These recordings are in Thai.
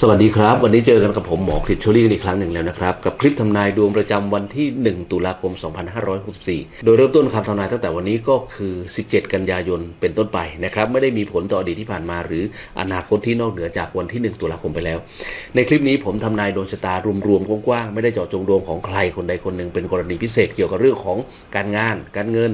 สวัสดีครับ วันนี้เจอกันกับผมหมอคลิปโชลี่อีกครั้งหนึ่งแล้วนะครับ กับคลิปทำนายดวงประจำวันที่ 1 ตุลาคม 2564 โดยเริ่มต้นคำทำนายตั้งแต่วันนี้ก็คือ 17 กันยายนเป็นต้นไปนะครับ ไม่ได้มีผลต่ออดีตที่ผ่านมา หรืออนาคตที่นอกเหนือจากวันที่ 1 ตุลาคมไปแล้ว ในคลิปนี้ผมทำนายดวงชะตารวมๆกว้างๆไม่ได้เจาะจงดวงของใครคนใดคนหนึ่งเป็นกรณีพิเศษเกี่ยวกับเรื่องของการงาน การเงิน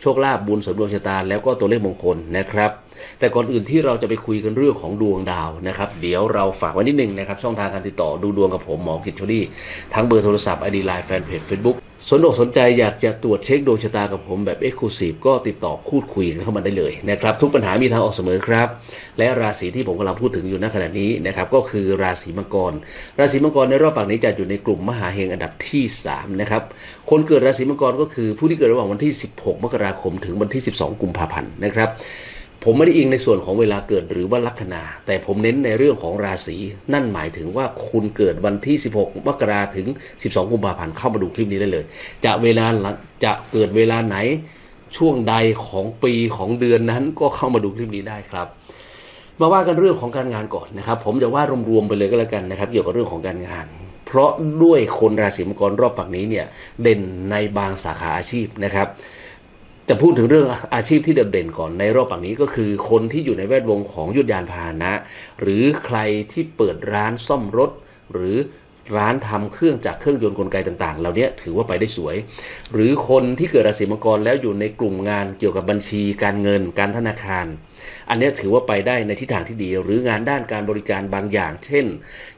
โชคลาภบุญเสริมดวงชะตาแล้วก็ตัวเลขมงคลนะครับ แต่ก่อนอื่นที่เราจะไปคุยกันเรื่องของดวงดาวนะครับ เดี๋ยวเราฝากไว้นิดนึงนะครับ ช่องทางการติดต่อดูดวงกับผมหมอกิจชลี่ทั้งเบอร์โทรศัพท์ไอดีไลน์แฟนเพจ Facebook สนอกสนใจอยากจะตรวจเช็คดวงชะตากับผมแบบเอ็กซ์คลูซีฟก็ติดต่อพูดคุยกันเข้ามาได้เลยนะครับ ทุกปัญหามีทางออกเสมอครับ และราศีที่ผมกำลังพูดถึงอยู่ณขณะนี้นะครับก็คือราศีมังกร ราศีมังกรในรอบปากนี้จะอยู่ในกลุ่มมหาเฮงอันดับที่ 3 นะครับ คนเกิดราศีมังกรก็คือผู้ที่เกิดระหว่างวันที่ 16 มกราคมถึงวันที่ 12 กุมภาพันธ์นะครับ ผมไม่ได้อิงในส่วนของเวลาเกิดหรือว่าลัคนา แต่ผมเน้นในเรื่องของราศีนั่นหมายถึงว่าคุณเกิดวันที่ 16 มกราถึง 12 กุมภาพันธ์เข้ามาดูคลิปนี้ได้เลย จะเวลาจะเกิดเวลาไหนช่วงใดของปีของเดือนนั้นก็เข้ามาดูคลิปนี้ได้ครับ มาว่ากันเรื่องของการงานก่อนนะครับ ผมจะว่ารวมๆไปเลยก็แล้วกันนะครับ เกี่ยวกับเรื่องของการงานเพราะด้วยคนราศีมังกรรอบปักนี้เนี่ยเด่นในบางสาขาอาชีพนะครับ จะพูดถึงเรื่องอาชีพที่เด่นๆก่อนในรอบปักนี้ก็คือคนที่อยู่ในแวดวงของยุทธยานพาหนะ หรือใครที่เปิดร้านซ่อมรถ หรือ ร้านทำเครื่องจักเครื่องยนต์กลไกต่างๆ เหล่านี้ถือว่าไปได้สวย หรือคนที่เกิดราศีมังกรแล้วอยู่ในกลุ่มงานเกี่ยวกับบัญชี การเงิน การธนาคาร อันนี้ถือว่าไปได้ในทิศทางที่ดี หรืองานด้านการบริการบางอย่าง เช่น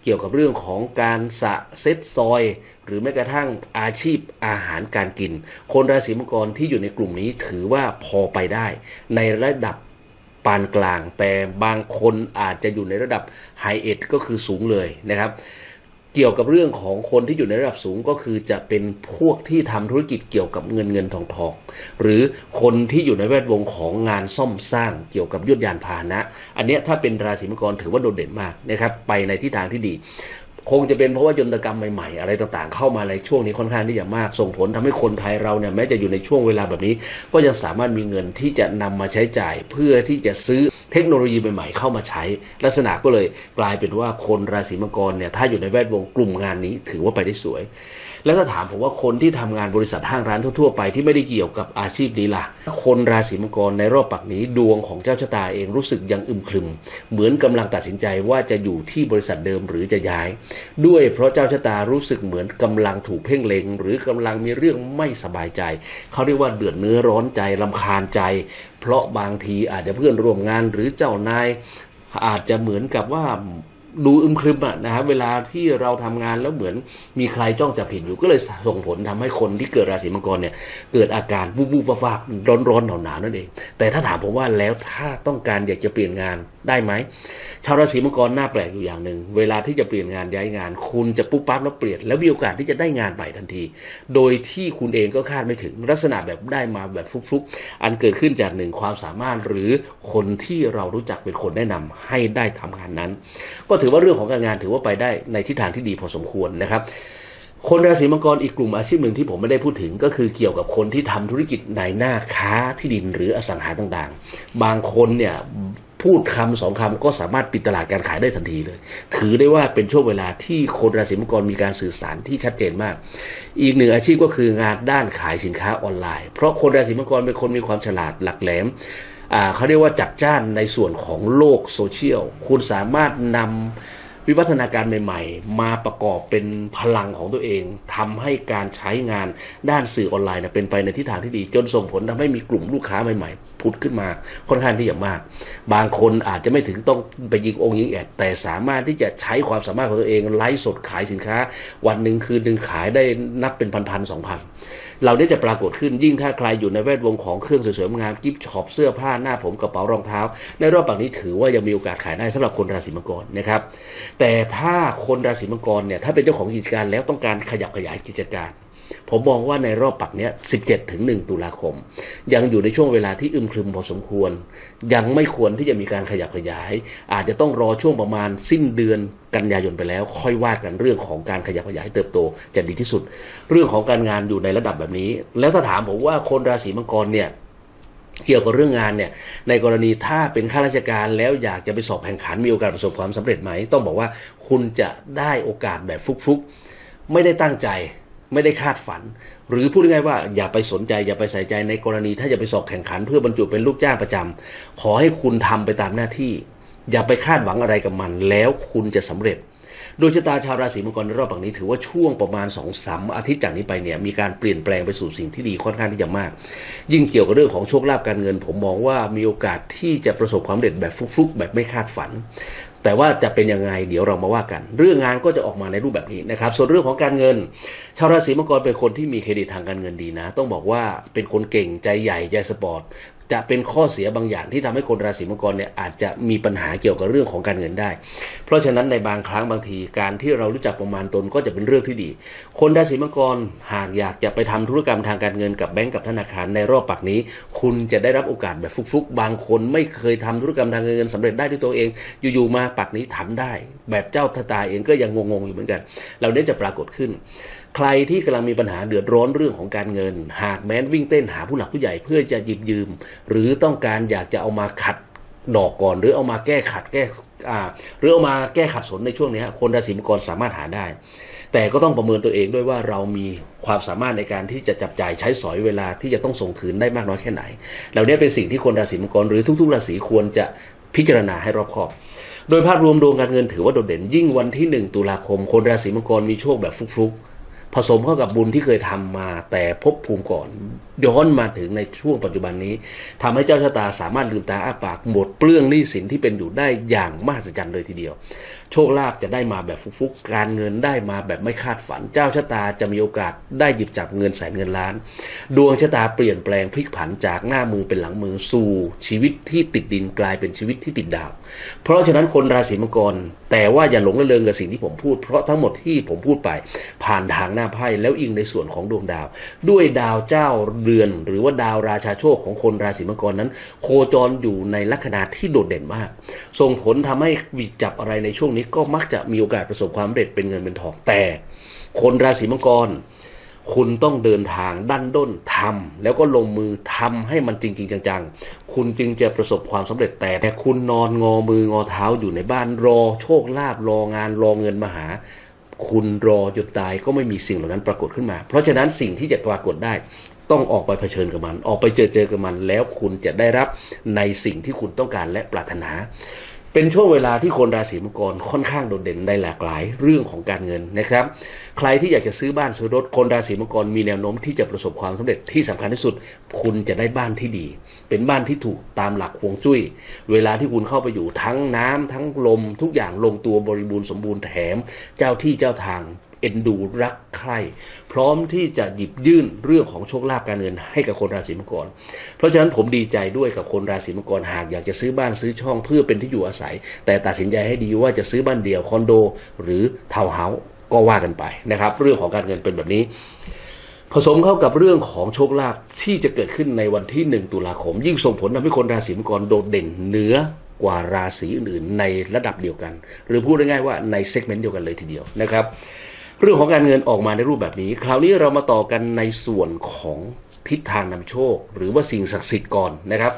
เกี่ยวกับเรื่องของการสะเซ็ตซอย หรือแม้กระทั่งอาชีพอาหารการกิน คนราศีมังกรที่อยู่ในกลุ่มนี้ถือว่าพอไปได้ ในระดับปานกลาง แต่บางคนอาจจะอยู่ในระดับไฮเอ็ดก็คือสูงเลยนะครับ เกี่ยวกับเรื่องของคนที่อยู่ในระดับสูงก็คือจะเป็นพวกที่ทำธุรกิจเกี่ยวกับเงินเงินทองทองหรือคนที่อยู่ในแวดวงของงานซ่อมสร้างเกี่ยวกับยุทธยานพาหนะ อันนี้ถ้าเป็นราศีมังกรถือว่าโดดเด่นมากนะครับไปในทิศทางที่ดี คงจะเป็นเพราะว่ายนตกรรมใหม่ๆ อะไรต่างๆ เข้ามาในช่วงนี้ค่อนข้างที่จะมากส่งผลทำให้คนไทยเราเนี่ยแม้จะอยู่ในช่วงเวลาแบบนี้ ก็ยังสามารถมีเงินที่จะนำมาใช้จ่าย เพื่อที่จะซื้อเทคโนโลยีใหม่ๆ เข้ามาใช้ ลักษณะก็เลยกลายเป็นว่าคนราศีมังกรเนี่ยถ้าอยู่ในแวดวงกลุ่มงานนี้ ถือว่าไปได้สวยแล้วถ้าถามผมว่าคนที่ทำงานบริษัทห้างร้านทั่วๆไปที่ไม่ได้เกี่ยวกับอาชีพนี้ล่ะ คนราศีมังกรในรอบปักนี้ดวงของเจ้าชะตาเองรู้สึกยังอึมครึม เหมือนกำลังตัดสินใจว่าจะอยู่ที่บริษัทเดิมหรือจะย้าย ด้วยเพราะเจ้าชะตารู้สึกเหมือนกำลังถูกเพ่งเล็ง หรือกำลังมีเรื่องไม่สบายใจ เขาเรียกว่าเดือดเนื้อร้อนใจลำคาญใจ เพราะบางทีอาจจะเพื่อนร่วมงานหรือเจ้านายอาจจะเหมือนกับว่า ดูอึมครึมอะนะครับเวลาที่เราทำงานแล้วเหมือนมีใครจ้องจับผิดอยู่ก็เลยส่งผลทำให้คนที่เกิดราศีมังกรเนี่ยเกิดอาการวูบวูบวาบร้อนร้อนหนาวหนาวนั่นเอง แต่ถ้าถามผมว่าแล้วถ้าต้องการอยากจะเปลี่ยนงานได้ไหมชาวราศีมังกรน่าแปลกอยู่อย่างหนึ่งเวลาที่จะเปลี่ยนงานย้ายงาน คุณจะปุ๊บปั๊บแล้วเปลี่ยนแล้วมีโอกาสที่จะได้งานใหม่ทันที โดยที่คุณเองก็คาดไม่ถึงลักษณะแบบได้มาแบบฟุกๆอันเกิดขึ้นจากหนึ่งความสามารถหรือคนที่เรารู้จักเป็นคนแนะนำให้ได้ทำงานนั้น ก็ถือว่าเรื่องของการงานถือว่าไปได้ในทิศทางที่ดีพอสมควรนะครับคนราศีมังกรอีกกลุ่มอาชีพหนึ่งที่ผมไม่ได้พูดถึงก็คือเกี่ยวกับคนที่ทำธุรกิจในหน้าค้าที่ดินหรืออสังหาต่างๆ บางคนเนี่ยพูดคำสองคำก็สามารถปิดตลาดการขายได้ทันทีเลย ถือได้ว่าเป็นช่วงเวลาที่คนราศีมังกรมีการสื่อสารที่ชัดเจนมาก อีกหนึ่งอาชีพก็คืองานด้านขายสินค้าออนไลน์ เพราะคนราศีมังกรเป็นคนมีความฉลาดหลักแหลม เขาเรียกว่าจัดจ้านในส่วนของโลกโซเชียล คุณสามารถนำวิวัฒนาการใหม่ ๆ มาประกอบเป็นพลังของตัวเองทำให้การใช้งานด้านสื่อออนไลน์เป็นไปในทิศทางที่ดี จนส่งผลทำให้มีกลุ่มลูกค้าใหม่ๆ พุดขึ้นมาค่อนข้างที่จะมาก บางคนอาจจะไม่ถึงต้องไปยิงองค์ยิงแอด แต่สามารถที่จะใช้ความสามารถของตัวเองไลฟ์สดขายสินค้า วันหนึ่งคืนหนึ่งขายได้นับเป็นพันๆสองพัน เราได้จะปรากฏขึ้นยิ่งถ้าใครอยู่ในแวดวงของเครื่องสวยๆงามกิฟต์ช็อปเสื้อผ้าหน้าผมกระเป๋ารองเท้า ในรอบปากนี้ถือว่ายังมีโอกาสขายได้สำหรับคนราศีมังกรนะครับแต่ถ้าคนราศีมังกรเนี่ยถ้าเป็นเจ้าของกิจการแล้วต้องการขยับขยายกิจการ ผมมองว่าในรอบปักเนี้ย 17 ถึง 1 ตุลาคม ยังอยู่ในช่วงเวลาที่อึมครึมพอสมควร ยังไม่ควรที่จะมีการขยับขยาย อาจจะต้องรอช่วงประมาณสิ้นเดือนกันยายนไปแล้ว ค่อยว่ากันเรื่องของการขยับขยายเติบโตจะดีที่สุด เรื่องของการงานอยู่ในระดับแบบนี้ แล้วถ้าถามผมว่าคนราศีมังกรเนี่ยเกี่ยวกับเรื่องงานเนี่ยในกรณีถ้าเป็นข้าราชการแล้วอยากจะไปสอบแข่งขันมีโอกาสประสบความสำเร็จไหม ต้องบอกว่าคุณจะได้โอกาสแบบฟุกๆ ไม่ได้ตั้งใจ ไม่ได้คาดฝัน หรือพูดง่ายๆว่าอย่าไปสนใจอย่าไปใส่ใจในกรณีถ้าจะไปสอบแข่งขัน เพื่อบรรจุเป็นลูกจ้างประจำขอให้คุณทำไปตามหน้าที่ อย่าไปคาดหวังอะไรกับมัน แล้วคุณจะสำเร็จ ดวงชะตาชาวราศีมังกรในรอบแบบนี้ถือว่าช่วงประมาณ2อสามอาทิตย์จากนี้ไปเนี่ยมีการเปลี่ยนแปลงไปสู่สิ่งที่ดีค่อนข้างที่จะมาก ยิ่งเกี่ยวกับเรื่องของโชคลาภการเงิน ผมมองว่ามีโอกาสที่จะประสบความสำเร็จแบบฟุกๆ แบบไม่คาดฝันแต่ว่าจะเป็นยังไงเดี๋ยวเรามาว่ากัน เรื่องงานก็จะออกมาในรูปแบบนี้นะครับ ส่วนเรื่องของการเงิน ชาวราศีมังกรเป็นคนที่มีเครดิตทางการเงินดีนะ ต้องบอกว่าเป็นคนเก่งใจใหญ่ใจสปอร์ต จะเป็นข้อเสียบางอย่างที่ทำให้คนราศีมังกรเนี่ยอาจจะมีปัญหาเกี่ยวกับเรื่องของการเงินได้ เพราะฉะนั้นในบางครั้งบางทีการที่เรารู้จักประมาณตนก็จะเป็นเรื่องที่ดี คนราศีมังกรหากอยากจะไปทำธุรกรรมทางการเงินกับแบงก์กับธนาคารในรอบปักนี้ คุณจะได้รับโอกาสแบบฟุกๆ บางคนไม่เคยทำธุรกรรมทางการเงินสำเร็จได้ด้วยตัวเอง อยู่ๆมาปักนี้ทำได้ แบบเจ้าทตาเองก็ยังงงๆอยู่เหมือนกันเหล่านี้จะปรากฏขึ้น ใครที่กำลังมีปัญหาเดือดร้อนเรื่องของการเงิน หากแม้นวิ่งเต้นหาผู้หลักผู้ใหญ่เพื่อจะหยิบยืม หรือต้องการอยากจะเอามาขัดดอกก่อน หรือเอามาแก้ขัดแก้หรือเอามาแก้ขัดสนในช่วงนี้คนราศีมังกรสามารถหาได้ แต่ก็ต้องประเมินตัวเองด้วยว่าเรามีความสามารถในการที่จะจับจ่ายใช้สอยเวลาที่จะต้องส่งคืนได้มากน้อยแค่ไหน เหล่านี้เป็นสิ่งที่คนราศีมังกรหรือทุกๆ ราศีควรจะพิจารณาให้รอบคอบโดยภาพรวมดวงการเงินถือว่าโดดเด่นยิ่งวันที่ 1 ตุลาคม คนราศีมังกรมีโชคแบบฟลุกๆ ผสมเข้ากับบุญที่เคยทำมา แต่ภพภูมิก่อนย้อนมาถึงในช่วงปัจจุบันนี้ทำให้เจ้าชะตาสามารถลืมตาอ้าปากหมดเปลื้องหนี้สินที่เป็นอยู่ได้อย่างมหัศจรรย์เลยทีเดียว โชคลาภจะได้มาแบบฟุกๆการเงินได้มาแบบไม่คาดฝัน เจ้าชะตาจะมีโอกาสได้หยิบจับเงินแสนเงินล้าน ดวงชะตาเปลี่ยนแปลงพลิกผันจากหน้ามือเป็นหลังมือสู่ชีวิตที่ติดดินกลายเป็นชีวิตที่ติดดาว เพราะฉะนั้นคนราศีมังกร แต่ว่าอย่าหลงระเริงกับสิ่งที่ผมพูด เพราะทั้งหมดที่ผมพูดไปผ่านทางน้าไพ่แล้วอิงในส่วนของดวงดาว ด้วยดาวเจ้าเรือน หรือว่าดาวราชาโชคของคนราศีมังกรนั้น โคจรอยู่ในลัคนาที่โดดเด่นมาก ส่งผลทำให้วิจับอะไรในช่วงนี้ก็มักจะมีโอกาสประสบความสำเร็จเป็นเงินเป็นทองแต่ คนราศีมังกรคุณต้องเดินทางดันด้นทำแล้วก็ลงมือทำให้มันจริง ๆ จังๆ คุณจึงจะประสบความสำเร็จแต่แต่คุณนอนงอมืองอเท้าอยู่ในบ้านรอโชคลาภรองานรอเงินมาหา คุณรอจนตายก็ไม่มีสิ่งเหล่านั้นปรากฏขึ้นมา เพราะฉะนั้นสิ่งที่จะปรากฏได้ ต้องออกไปเผชิญกับมัน ออกไปเจอเจอกับมัน แล้วคุณจะได้รับในสิ่งที่คุณต้องการและปรารถนา เป็นช่วงเวลาที่คนราศีมังกรค่อนข้างโดดเด่นในหลากหลายเรื่องของการเงินนะครับ ใครที่อยากจะซื้อบ้านซื้อรถคนราศีมังกรมีแนวโน้มที่จะประสบความสำเร็จที่สำคัญที่สุด คุณจะได้บ้านที่ดี เป็นบ้านที่ถูกตามหลักฮวงจุ้ย เวลาที่คุณเข้าไปอยู่ทั้งน้ำทั้งลม ทุกอย่างลงตัวบริบูรณ์สมบูรณ์แถม เจ้าที่เจ้าทาง เอ็นดูรักใคร่พร้อมที่จะหยิบยื่นเรื่องของโชคลาภการเงินให้กับคนราศีมังกร เพราะฉะนั้นผมดีใจด้วยกับคนราศีมังกรหากอยากจะซื้อบ้านซื้อช่องเพื่อเป็นที่อยู่อาศัย แต่ตัดสินใจให้ดีว่าจะซื้อบ้านเดี่ยวคอนโด หรือทาวน์เฮาส์ก็ว่ากันไปนะครับ เรื่องของการเงินเป็นแบบนี้ผสมเข้ากับเรื่องของโชคลาภที่จะเกิดขึ้นในวันที่ 1 ตุลาคม ยิ่งส่งผลทำให้คนราศีมังกรโดดเด่นเหนือกว่าราศีอื่นๆในระดับเดียวกัน หรือพูดง่ายๆว่าในเซกเมนต์เดียวกันเลยทีเดียวนะครับ เรื่องของการเงินออกมาในรูปแบบนี้ คราวนี้เรามาต่อกันในส่วนของทิศทางนำโชค หรือว่าสิ่งศักดิ์สิทธิ์ก่อนนะครับ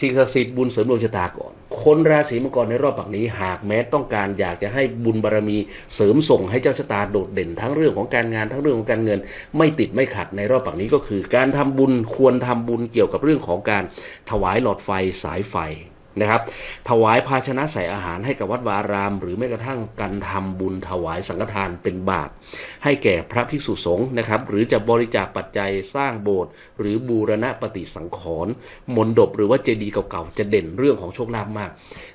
สิ่งศักดิ์สิทธิ์บุญเสริมดวงชะตาก่อน คนราศีมังกรในรอบปักนี้ หากแม้ต้องการอยากจะให้บุญบารรมีเสริมส่งให้เจ้าชะตาโดดเด่น ทั้งเรื่องของการงานทั้งเรื่องของการเงิน ไม่ติดไม่ขัดในรอบปักนี้ก็คือ การทำบุญควรทำบุญเกี่ยวกับเรื่องของการถวายหลอดไฟสายไฟ นะครับ ถวายภาชนะใส่อาหารให้กับวัดวาอาราม หรือแม้กระทั่งการทำบุญถวายสังฆทานเป็นบาตรให้แก่พระภิกษุสงฆ์นะครับ หรือจะบริจาคปัจจัยสร้างโบสถ์หรือบูรณะปฏิสังขรณ์มนดบหรือว่าเจดีย์เก่าๆจะเด่นเรื่องของโชคลาภมาก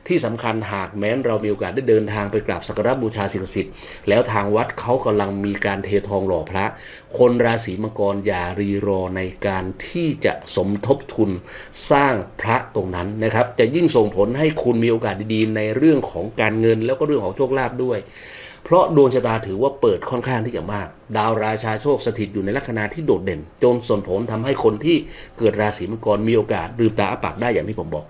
ที่สำคัญหากแม้นเรามีโอกาสได้เดินทางไปกราบสักการะบูชาสิ่งศักดิ์สิทธิ์แล้วทางวัดเขากำลังมีการเททองหล่อพระ คนราศีมังกรอย่ารีรอในการที่จะสมทบทุนสร้างพระตรงนั้นนะครับ จะยิ่งส่งผลให้คุณมีโอกาสดีๆในเรื่องของการเงินแล้วก็เรื่องของโชคลาภด้วย เพราะดวงชะตาถือว่าเปิดค่อนข้างที่จะมาก ดาวราชาโชคสถิตอยู่ในลัคนาที่โดดเด่น จนส่งผลทำให้คนที่เกิดราศีมังกรมีโอกาสลืมตาอ้าปากได้อย่างที่ผมบอก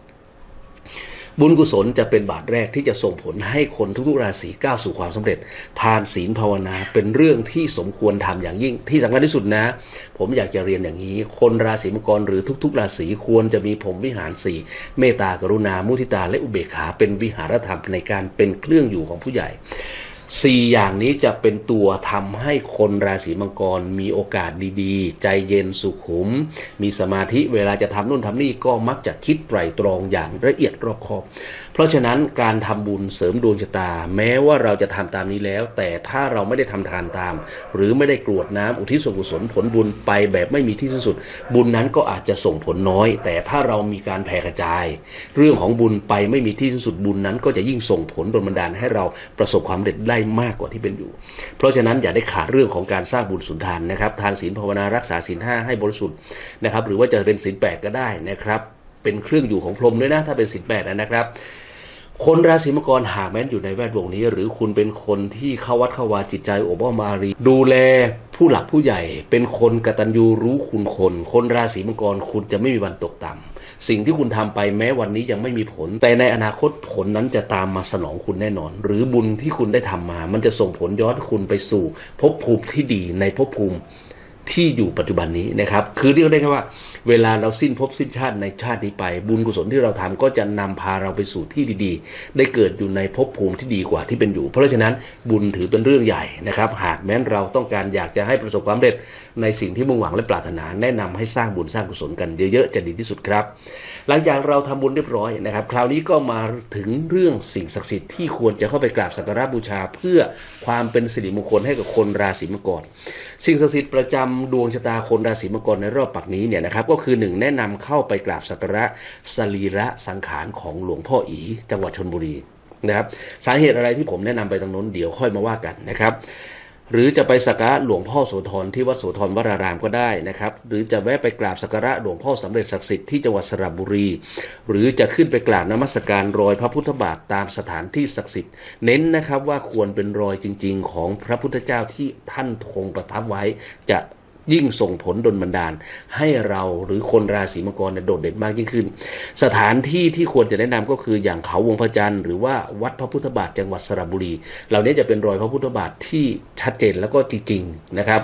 บุญกุศลจะเป็นบาทแรกที่จะส่งผลให้คนทุกๆราศีก้าวสู่ความสำเร็จ ทานศีลภาวนาเป็นเรื่องที่สมควรทำอย่างยิ่ง ที่สำคัญที่สุดนะ ผมอยากจะเรียนอย่างนี้ คนราศีมังกรหรือทุก ๆ ราศีควรจะมีผมวิหารสีเมตตากรุณา มุทิตาและอุเบกขาเป็นวิหารธรรมในการเป็นเครื่องอยู่ของผู้ใหญ่ สี่อย่างนี้จะเป็นตัวทำให้คนราศีมังกรมีโอกาสดีๆ ใจเย็นสุขุม มีสมาธิเวลาจะทำนู่นทำนี่ก็มักจะคิดไตรตรองอย่างละเอียดรอบคอบ เพราะฉะนั้นการทำบุญเสริมดวงชะตา แม้ว่าเราจะทำตามนี้แล้ว แต่ถ้าเราไม่ได้ทำทานตาม หรือไม่ได้กรวดน้ำอุทิศส่วนกุศลผลบุญไปแบบไม่มีที่สิ้นสุด บุญนั้นก็อาจจะส่งผลน้อย แต่ถ้าเรามีการแผ่กระจาย เรื่องของบุญไปไม่มีที่สิ้นสุดบุญนั้น ก็จะยิ่งส่งผลดลบันดาลให้เราประสบความสำเร็จได้มากกว่าที่เป็นอยู่ เพราะฉะนั้นอย่าได้ขาดเรื่องของการสร้างบุญสุนทานนะครับ ทานศีลภาวนารักษาศีลห้าให้บริสุทธิ์นะครับ หรือว่าจะเป็นศีลแปดก็ได้นะครับ เป็นเครื่องอยู่ของพรหมด้วยนะ ถ้าเป็นศีลแปดนะครับคนราศีมังกรหากแม้นอยู่ในแวดวงนี้ หรือคุณเป็นคนที่เข้าวัดเข้าวาจิตใจโอบอ้อมอารี ดูแลผู้หลักผู้ใหญ่ เป็นคนกตัญญูรู้คุณคน คนราศีมังกรคุณจะไม่มีวันตกต่ำ สิ่งที่คุณทำไปแม้วันนี้ยังไม่มีผล แต่ในอนาคตผลนั้นจะตามมาสนองคุณแน่นอน หรือบุญที่คุณได้ทำมา มันจะส่งผลย้อนคุณไปสู่ภพภูมิที่ดีในภพภูมิ ที่อยู่ปัจจุบันนี้นะครับ คือเรียกได้แค่ว่าเวลาเราสิ้นภพสิ้นชาติในชาตินี้ไป บุญกุศลที่เราทำก็จะนำพาเราไปสู่ที่ดีๆ ได้เกิดอยู่ในภพภูมิที่ดีกว่าที่เป็นอยู่ เพราะฉะนั้นบุญถือเป็นเรื่องใหญ่นะครับ หากแม้นเราต้องการอยากจะให้ประสบความสำเร็จในสิ่งที่มุ่งหวังและปรารถนา แนะนำให้สร้างบุญสร้างกุศลกันเยอะๆจะดีที่สุดครับ หลังจากเราทำบุญเรียบร้อยนะครับ คราวนี้ก็มาถึงเรื่องสิ่งศักดิ์สิทธิ์ที่ควรจะเข้าไปกราบสักการะบูชา เพื่อความเป็นสิริมงคลให้กับคนราศีมังกรสิ่งศักดิ์สิทธิ์ประจำดวงชะตาคนราศีมังกรในรอบปักนี้เนี่ยนะครับก็คือหนึ่งแนะนำเข้าไปกราบสักการะสรีระสังขารของหลวงพ่ออี จังหวัดชนบุรีนะครับสาเหตุอะไรที่ผมแนะนำไปตรงน้นเดี๋ยวค่อยมาว่ากันนะครับหรือจะไปสักการะหลวงพ่อโสธรที่วัดโสธรวรารามก็ได้นะครับ หรือจะแวะไปกราบสักการะหลวงพ่อสำเร็จศักดิ์สิทธิ์ที่จังหวัดสระบุรี หรือจะขึ้นไปกราบนมัสการรอยพระพุทธบาทตามสถานที่ศักดิ์สิทธิ์ เน้นนะครับว่าควรเป็นรอยจริง ๆ ของพระพุทธเจ้าที่ท่านคงประทับไว้จะ ยิ่งส่งผลดลบันดาล ให้เราหรือคนราศีมังกรโดดเด่นมากยิ่งขึ้น สถานที่ที่ควรจะแนะนำก็คืออย่างเขาวงพระจันทร์หรือว่าวัดพระพุทธบาทจังหวัดสระบุรี เหล่านี้จะเป็นรอยพระพุทธบาทที่ชัดเจนแล้วก็จริงๆนะครับ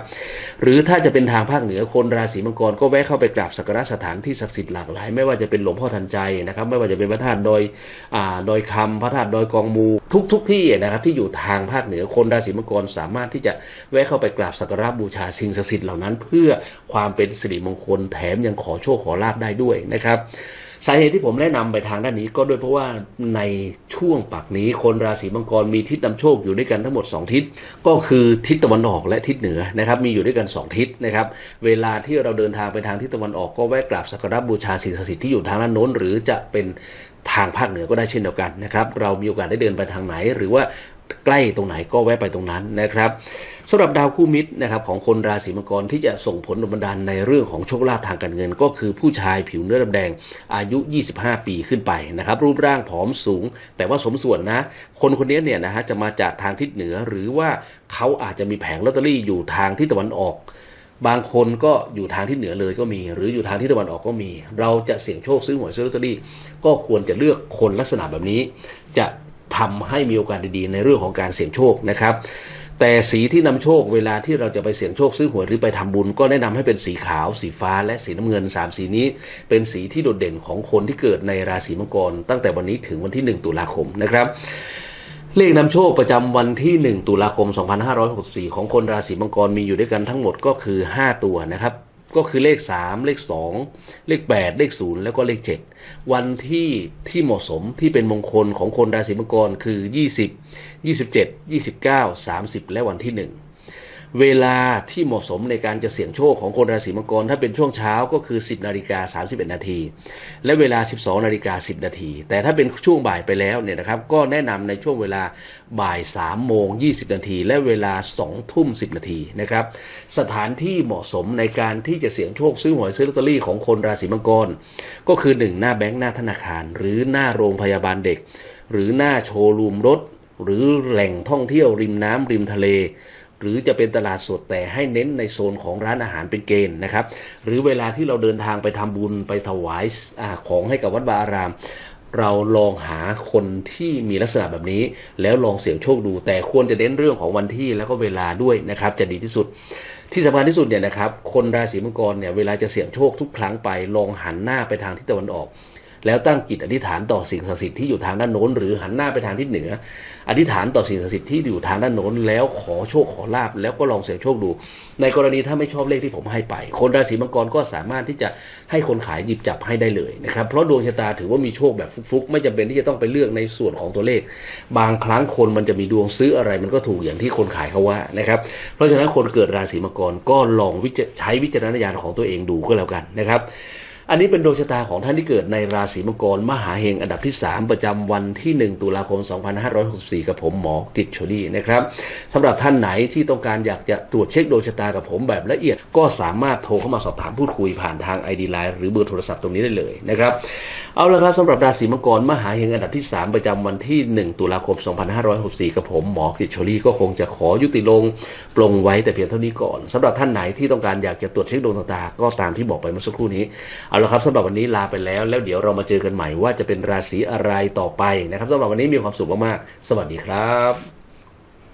หรือถ้าจะเป็นทางภาคเหนือคนราศีมังกรก็แวะเข้าไปกราบสักการะสถานที่ศักดิ์สิทธิ์หลากหลาย ไม่ว่าจะเป็นหลวงพ่อทันใจนะครับ ไม่ว่าจะเป็นพระธาตุดอยอ่าดอยคำพระธาตุดอยกองมู ทุกทุกที่นะครับที่อยู่ทางภาคเหนือคนราศีมังกรสามารถที่จะแวะเข้าไปกราบสักการะบูชาสิ่งศักดิ์สิทธิ์เหล่านั้นเพื่อความเป็นสิริมงคลแถมยังขอโชคขอลาบได้ด้วยนะครับสาเหตุที่ผมแนะนำไปทางด้านนี้ก็ด้วยเพราะว่าในช่วงปักนี้คนราศีมังกรมีทิศนำโชคอยู่ด้วยกันทั้งหมด 2 ทิศ ก็คือทิศตะวันออกและทิศเหนือนะครับมีอยู่ด้วยกัน 2 ทิศนะครับเวลาที่เราเดินทางไปทางทิศตะวันออกก็แวะกราบสักการะบูชาสิ่งศักดิ์สิทธิ์ที่อยู่ทางด้านโน้น หรือจะเป็น ทางภาคเหนือก็ได้เช่นเดียวกันนะครับ เรามีโอกาสได้เดินไปทางไหน หรือว่าใกล้ตรงไหนก็แวะไปตรงนั้นนะครับสำหรับดาวคู่มิตรนะครับของคนราศีมังกรที่จะส่งผลบันดาลในเรื่องของโชคลาภทางการเงิน ก็คือผู้ชายผิวเนื้อดำแดงอายุ 25 ปีขึ้นไปนะครับรูปร่างผอมสูง แต่ว่าสมส่วนนะ คนคนนี้เนี่ยนะฮะจะมาจากทางทิศเหนือหรือว่าเขาอาจจะมีแผงลอตเตอรี่อยู่ทางทิศตะวันออก บางคนก็อยู่ทางที่เหนือเลยก็มี หรืออยู่ทางที่ตะวันออกก็มี เราจะเสี่ยงโชคซื้อหวยซื้อลอตเตอรี่ ก็ควรจะเลือกคนลักษณะแบบนี้ จะทำให้มีโอกาสดีๆในเรื่องของการเสี่ยงโชคนะครับ แต่สีที่นำโชคเวลาที่เราจะไปเสี่ยงโชคซื้อหวยหรือไปทำบุญ ก็แนะนำให้เป็นสีขาว สีฟ้าและสีน้ำเงิน 3 สีนี้ เป็นสีที่โดดเด่นของคนที่เกิดในราศีมังกร ตั้งแต่วันนี้ถึงวันที่ 1 ตุลาคมนะครับ เลขนำโชคประจำวันที่ 1 ตุลาคม 2564 ของคนราศีมังกรมีอยู่ด้วยกันทั้งหมดก็คือ 5 ตัวนะครับ ก็คือเลข 3 เลข 2 เลข 8 เลข 0 แล้วก็เลข 7 วันที่ที่เหมาะสมที่เป็นมงคลของคนราศีมังกรคือ 20 27 29 30 และวันที่ 1 เวลาที่เหมาะสมในการจะเสี่ยงโชคของคนราศีมังกร ถ้าเป็นช่วงเช้าก็คือ 10นาฬิกา31นาทีและเวลา 12นาฬิกา10นาทีแต่ถ้าเป็นช่วงบ่ายไปแล้วเนี่ยนะครับก็แนะนำในช่วงเวลาบ่าย3โมง20นาทีและเวลา2ทุ่ม10นาทีนะครับสถานที่เหมาะสมในการที่จะเสี่ยงโชคซื้อหวยซื้อลอตเตอรี่ของคนราศีมังกร ก็คือ 1 หน้าแบงก์หน้าธนาคาร หรือหน้าโรงพยาบาลเด็ก หรือหน้าโชว์รูมรถหรือแหล่งท่องเที่ยวริมน้ำริมทะเล หรือจะเป็นตลาดสดแต่ให้เน้นในโซนของร้านอาหารเป็นเกณฑ์นะครับ หรือเวลาที่เราเดินทางไปทำบุญไปถวายอของให้กับวัดวาอาราม เราลองหาคนที่มีลักษณะแบบนี้ แล้วลองเสี่ยงโชคดู แต่ควรจะเน้นเรื่องของวันที่แล้วก็เวลาด้วยนะครับ จะดีที่สุดที่สำคัญที่สุดเนี่ยนะครับคนราศีมังกรเนี่ยเวลาจะเสี่ยงโชคทุกครั้งไปลองหันหน้าไปทางทิศตะวันออก แล้วตั้งจิตอธิษฐานต่อสิ่งศักดิ์สิทธิ์ที่อยู่ทางด้านโน้น หรือหันหน้าไปทางทิศเหนือ อธิษฐานต่อสิ่งศักดิ์สิทธิ์ที่อยู่ทางด้านโน้น แล้วขอโชคขอลาบแล้วก็ลองเสี่ยงโชคดู ในกรณีถ้าไม่ชอบเลขที่ผมให้ไป คนราศีมังกรก็สามารถที่จะให้คนขายหยิบจับให้ได้เลยนะครับเพราะดวงชะตาถือว่ามีโชคแบบฟุกๆ ไม่จำเป็นที่จะต้องไปเลือกในส่วนของตัวเลข บางครั้งคนมันจะมีดวงซื้ออะไรมันก็ถูกอย่างที่คนขายเขาว่านะครับเพราะฉะนั้นคนเกิดราศีมังกรก็ลองใช้วิจารณญาณของตัวเองดูก็แล้วกันนะครับ อันนี้เป็นดวงชะตาของท่านที่เกิดในราศีมังกรมหาเฮงอันดับที่ 3 ประจำวันที่ 1 ตุลาคม 2564 กับผมหมอกิตชลี่นะครับสำหรับท่านไหนที่ต้องการอยากจะตรวจเช็คดวงชะตากับผมแบบละเอียด ก็สามารถโทรเข้ามาสอบถามพูดคุยผ่านทาง ID Line หรือเบอร์โทรศัพท์ตรงนี้ได้เลยนะครับเอาละครับสำหรับราศีมังกรมหาเฮงอันดับที่ 3 ประจำวันที่ 1 ตุลาคม 2564 กับผมหมอกิตชลี่ก็คงจะขอยุติลงปลงไว้แต่เพียงเท่านี้ก่อนสำหรับท่านไหนที่ต้องการอยากจะตรวจเช็คดวงชะตาก็ตามที่บอกไปเมื่อสักครู่นี้เอาละครับสำหรับวันนี้ลาไปแล้ว แล้วเดี๋ยวเรามาเจอกันใหม่ว่าจะเป็นราศีอะไรต่อไปนะครับสำหรับวันนี้มีความสุขมากๆสวัสดีครับ